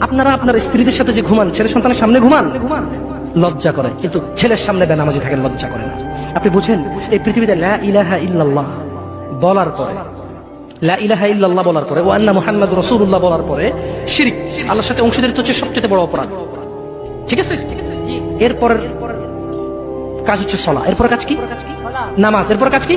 আপনারা আপনার স্ত্রীদের সাথে যে ঘুমান, ছেলে সন্তানের সামনে ঘুমান, লজ্জা করে। কিন্তু ছেলের সামনে বেনামাজি থাকেন লজ্জা করে না। আপনি বুঝেন, এই পৃথিবীতে লা ইলাহা ইল্লাল্লাহ বলার পরে, লা ইলাহা ইল্লাল্লাহ বলার পরে, ও আন্না মুহাম্মদ রাসূলুল্লাহ বলার পরে, শিরিক, আল্লাহর সাথে অংশীদারিত্ব হচ্ছে সবচেয়ে বড় অপরাধ। ঠিক আছে? এরপরের কাজ হচ্ছে সলা। এরপর কাজ কি? নামাজ। এরপর কাজ কি?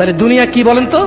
তাহলে দুনিয়া কি বলেন তো?